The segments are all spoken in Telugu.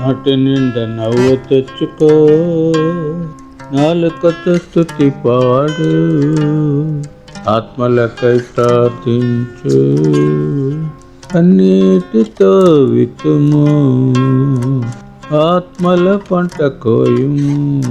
నాటి నిండా నవ్వు తెచ్చుకో. నాలుకతో స్థుతి పాడు. ఆత్మలకై ప్రార్థించు. అన్నిటితో వితుము ఆత్మల పంట కోయుము.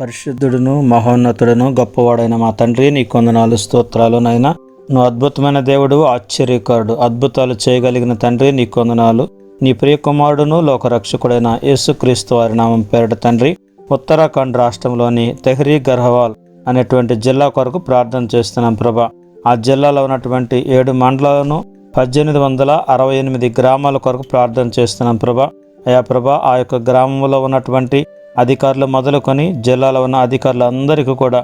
పరిశుద్ధుడును మహోన్నతుడును గొప్పవాడైన మా తండ్రి నీ కొందనాలు స్తోత్రాలు నైనా నువ్వు అద్భుతమైన దేవుడు ఆశ్చర్యకారుడు. అద్భుతాలు చేయగలిగిన తండ్రి నీ కొందనాలు నీ ప్రియకుమారుడును లోకరక్షకుడైన యేసుక్రీస్తు వారి నామం పేరట తండ్రి ఉత్తరాఖండ్ రాష్ట్రంలోని తెహ్రీ గర్హవాల్ అనేటువంటి జిల్లా కొరకు ప్రార్థన చేస్తున్నాం ప్రభా. ఆ జిల్లాలో ఉన్నటువంటి ఏడు మండలాలను పద్దెనిమిది వందల అరవై ఎనిమిది గ్రామాల కొరకు ప్రార్థన చేస్తున్నాం ప్రభా. అయా ప్రభా ఆ యొక్క గ్రామంలో ఉన్నటువంటి అధికారులు మొదలుకొని జిల్లాలో ఉన్న అధికారులందరికీ కూడా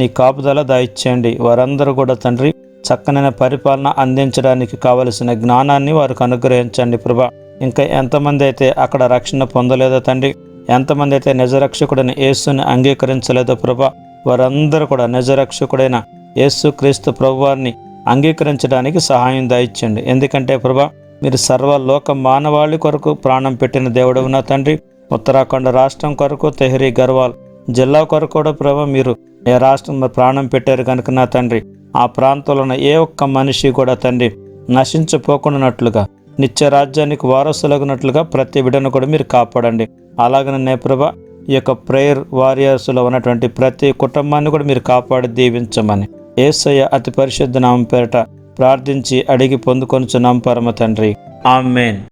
నీ కాపుదల దయచేయండి. వారందరూ కూడా తండ్రి చక్కనైన పరిపాలన అందించడానికి కావలసిన జ్ఞానాన్ని వారికి అనుగ్రహించండి ప్రభా. ఇంకా ఎంతమంది అయితే అక్కడ రక్షణ పొందలేదో తండ్రి ఎంతమంది అయితే నిజరక్షకుడైన యేసుని అంగీకరించలేదో ప్రభా వారందరూ కూడా నిజరక్షకుడైన యేసు క్రీస్తు ప్రభువారిని అంగీకరించడానికి సహాయం దాయిచ్చండి ఎందుకంటే ప్రభా మీరు సర్వలోక మానవాళి కొరకు ప్రాణం పెట్టిన దేవుడు నా తండ్రి ఉత్తరాఖండ్ రాష్ట్రం కొరకు తెహ్రీ గర్వాల్ జిల్లా కొరకు కూడా ప్రభా మీరు ఏ రాష్ట్రం ప్రాణం పెట్టారు కనుక నా తండ్రి ఆ ప్రాంతంలో ఉన్న ఏ ఒక్క మనిషి కూడా తండ్రి నశించిపోకుండానట్లుగా నిత్య రాజ్యానికి వారసులగినట్లుగా ప్రతి బిడ్డను కూడా మీరు కాపాడండి. అలాగనే నేప్రభ ఈ యొక్క ప్రేయర్ వారియర్స్లో ఉన్నటువంటి ప్రతి కుటుంబాన్ని కూడా మీరు కాపాడి దీవించమని ఏసయ్య అతి పరిశుద్ధ నామం పేరట ప్రార్థించి అడిగి పొందుకొనుచున్నాం పరమ తండ్రి. ఆమెన్.